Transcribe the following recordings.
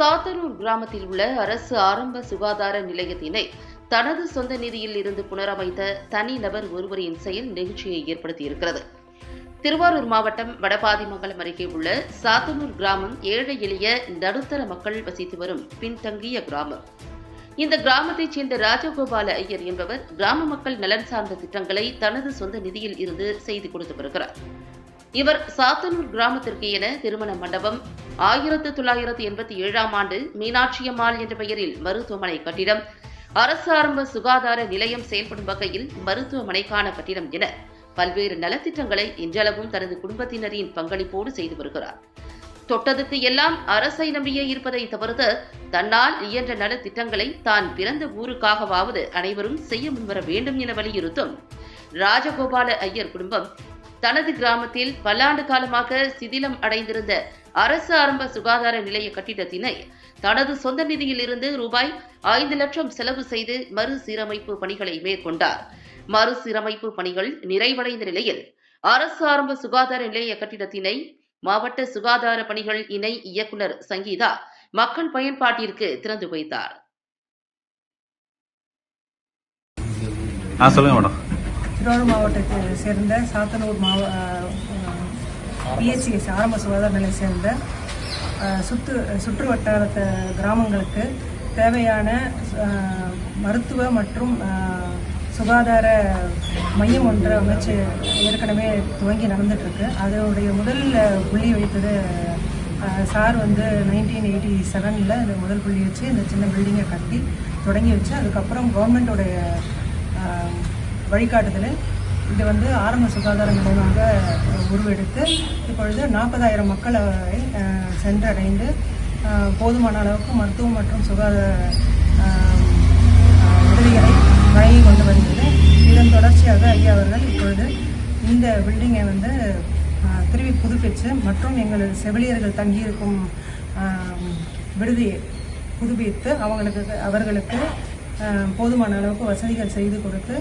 சாத்தனூர் கிராமத்தில் உள்ள அரசு ஆரம்ப சுகாதார நிலையத்தினை தனது சொந்த நிதியில் இருந்து புனரமைத்த தனிநபர் ஒருவரின் செயல் நெகிழ்ச்சியை ஏற்படுத்தியிருக்கிறது. திருவாரூர் மாவட்டம் வடபாதிமங்கலம் அருகே உள்ள சாத்தனூர் கிராமம் ஏழை எளிய நடுத்தர மக்கள் வசித்து வரும் பின்தங்கிய கிராமம். இந்த கிராமத்தைச் சேர்ந்த ராஜகோபால ஐயர் என்பவர் கிராம மக்கள் நலன் சார்ந்த திட்டங்களை தனது சொந்த நிதியில் இருந்து செய்து கொடுத்து வருகிறார். இவர் சாத்தனூர் கிராமத்திற்கு என திருமண மண்டபம் ஆயிரத்து தொள்ளாயிரத்து எண்பத்தி ஏழாம் ஆண்டு மீனாட்சியம்மாள் என்ற பெயரில் மருத்துவமனை கட்டிடம். அரசு ஆரம்ப சுகாதார நிலையம் செயல்படும் வகையில் மருத்துவமனைக்கான கட்டிடம் என பல்வேறு நலத்திட்டங்களை இன்றளவும் தனது குடும்பத்தினரின் பங்களிப்போடு செய்து வருகிறார். தொட்டதுக்கு எல்லாம் அரசை நம்பியே இருப்பதை தவிர்த்து தன்னால் இயன்ற நலத்திட்டங்களை தான் பிறந்த ஊருக்காகவாவது அனைவரும் செய்ய முன்வர வேண்டும் என வலியுறுத்தும் ராஜகோபால ஐயர் குடும்பம் தனது கிராமத்தில் பல்லாண்டு காலமாக சிதிலம் அடைந்திருந்த அரசு ஆரம்ப சுகாதார நிலைய கட்டிடத்தினை தனது சொந்த நிதியில் இருந்து ரூபாய் ஐந்து லட்சம் செலவு செய்து மறுசீரமைப்பு பணிகளை மேற்கொண்டார். மறுசீரமைப்பு பணிகள் நிறைவடைந்த நிலையில் அரசு ஆரம்ப சுகாதார நிலைய கட்டிடத்தினை மாவட்ட சுகாதார பணிகள் இணை இயக்குனர் சங்கீதா மக்கள் பயன்பாட்டிற்கு திறந்து வைத்தார். ஆ சொல்லுங்க மேடம். திருவாரூர் மாவட்டத்தை சேர்ந்த சாத்தனூர் மாவ பிஹெச்எஸ் ஆரம்ப சுகாதார நிலையை சேர்ந்த சுற்று சுற்று வட்டாரத்த கிராமங்களுக்கு தேவையான மருத்துவ மற்றும் சுகாதார மையம் ஒன்று அமைச்சு ஏற்கனவே துவங்கி நடந்துட்டுருக்கு. அதனுடைய முதல் புள்ளி வைத்தது சார் வந்து நைன்டீன் எயிட்டி செவனில் இந்த முதல் புள்ளி வச்சு இந்த சின்ன பில்டிங்கை கட்டி தொடங்கி வச்சு அதுக்கப்புறம் கவர்மெண்ட்டோடைய வழிகாட்டுதல் இது வந்து ஆரம்ப சுகாதார நிலையமாக உருவெடுத்து இப்பொழுது நாற்பதாயிரம் மக்களை சென்றடைந்து போதுமான அளவுக்கு மருத்துவம் மற்றும் சுகாதார உதவிகளை வழங்கி கொண்டு வருகிறது. இதன் தொடர்ச்சியாக ஐயா அவர்கள் இப்பொழுது இந்த பில்டிங்கை வந்து திருவி புதுப்பித்து மற்றும் எங்களது செவிலியர்கள் தங்கியிருக்கும் விடுதியை புதுப்பித்து அவங்களுக்கு அவர்களுக்கு போதுமான அளவுக்கு வசதிகள் செய்து கொடுத்து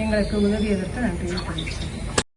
எங்களுக்கு உதவியதற்கு நன்றியை தெரிவிக்கிறேன்